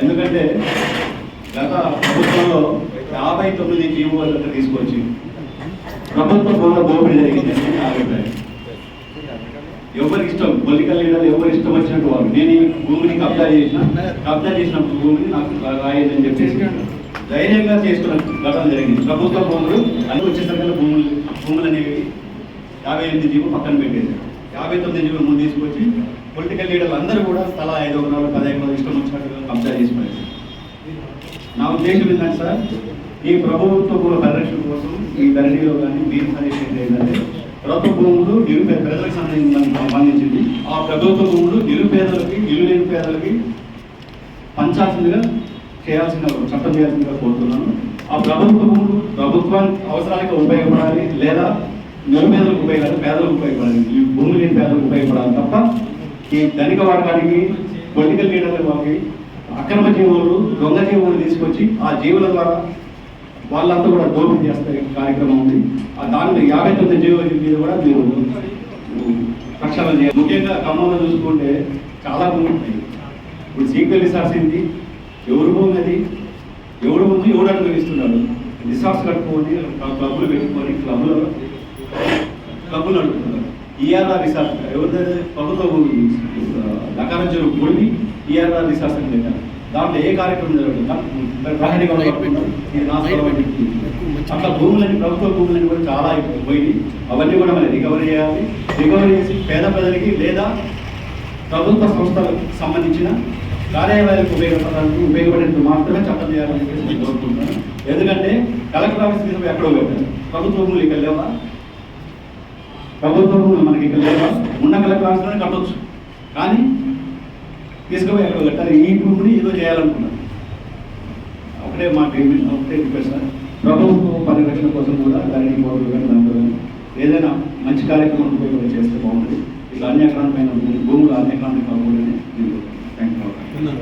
ఎందుకంటే గత ప్రభుత్వంలో యాభై తొమ్మిది జీవోలు తీసుకొచ్చి ప్రభుత్వ భూముల దోపిడీ జరిగింది నా అభిప్రాయం. ఎవరి ఇష్టం? పొలిటికల్ లీడర్ ఎవరి ఇష్టం వచ్చినట్టు వాళ్ళు. నేను ఈ భూమిని కబ్జా చేసిన కబ్జా చేసిన భూమిని నాకు రాయదని చెప్పేసి ధైర్యంగా చేసుకున్న ఘటన జరిగింది. ప్రభుత్వ భూములు అన్ని వచ్చేసరికి భూములు భూములు అనేవి యాభై ఎనిమిది జీవో పక్కన పెట్టేశారు. యాభై తొమ్మిది జీవో ముందు తీసుకొచ్చి పొలిటికల్ లీడర్లు అందరూ కూడా తలా ఐదు వందల పదహైదు వందల ఇష్టం వచ్చినట్టుగా కబ్జా చేసి నా ఉద్దేశం ఏంటంటే సార్ ఈ ప్రభుత్వ భూముల పరిరక్షణ కోసం ఈ ధరణిలో కానీ మీరు సజెషన్ ఏంటంటే ప్రభుత్వ భూములు నిరుపేద ప్రజలకు సంబంధించింది. ఆ ప్రభుత్వ భూములు నిరుపేదలకి ఇల్లు లేని పేదలకి పంచాల్సిందిగా చేయాల్సిన చట్టం చేయాల్సిందిగా కోరుతున్నాను. ఆ ప్రభుత్వ భూములు ప్రభుత్వానికి అవసరానికి ఉపయోగపడాలి లేదా నిరుపేదలకు ఉపయోగపడాలి పేదలకు ఉపయోగపడాలి. ఈ భూమి లేని పేదలకు ఉపయోగపడాలి తప్ప ఈ ధనిక వర్గానికి పొలిటికల్ లీడర్ల వాళ్ళకి అక్రమ జీవులు దొంగ జీవులు తీసుకొచ్చి ఆ జీవుల ద్వారా వాళ్ళంతా కూడా దోపిడీ చేస్తే కార్యక్రమం ఉంది. ఆ దానిలో యాభై తొమ్మిది జీవుల మీద కూడా మీరు రక్షణ చేయాలి. ముఖ్యంగా ఖమ్మంలో చూసుకుంటే చాలా భూములు ఉంటాయి ఇప్పుడు సీక్వెల్ రిసార్ట్స్ ఏంటి? ఎవరు భూమి అది ఎవడు భూమి ఎవడు అనుభవిస్తున్నాడు రిసార్ట్స్ కట్టుకొని క్లబ్లు పెట్టుకొని క్లబ్లో క్లబ్లు నడుపుతున్నారు. ఈఆర్ఆర్ రిసార్ట్ ఎవరి ప్రభుత్వ లకారం చెరువు భూమి ఈఆర్ఆర్ రిసార్ట్స్ అని పెట్టారు. దాంట్లో ఏ కార్యక్రమం జరుగుతుంది. ఇది నా. అట్లా భూములని ప్రభుత్వ భూములని కూడా చాలా పోయి అవన్నీ కూడా మనం రికవరీ చేయాలి. రికవరీ చేసి పేద ప్రజలకి లేదా ప్రభుత్వ సంస్థలకు సంబంధించిన కార్యాలయాలకు ఉపయోగపడడానికి ఉపయోగపడేందుకు మాత్రమే చట్టం చేయాలని చెప్పేసి నేను కోరుకుంటున్నాను. ఎందుకంటే కలెక్టర్ ఆఫీస్ మీద ఎక్కడో పెట్టారు. ప్రభుత్వ భూములు ఇక్కడ లేవా? ప్రభుత్వం మనకి ఇక్కడ లేవా ఉన్న కలెక్టర్ ఆఫీస్లోనే కట్టొచ్చు. కానీ తీసుకుపోయి ఎక్కడ కట్టాలి. ఈ భూమిని ఏదో చేయాలనుకున్నాను ఒకటే మాట ఏమి- ఒకటే రిక్వెస్ట్ సార్. ప్రభుత్వ పరిరక్షణ కోసం కూడా దానికి బోర్డులు కానీ దాంట్లో కానీ ఏదైనా మంచి కార్యక్రమం ఉపయోగం చేస్తే బాగుంటుంది. ఇట్లా అన్యాక్రమమైన భూములు అన్యాక్రాంతం కాకూడదని నేను థ్యాంక్ యూ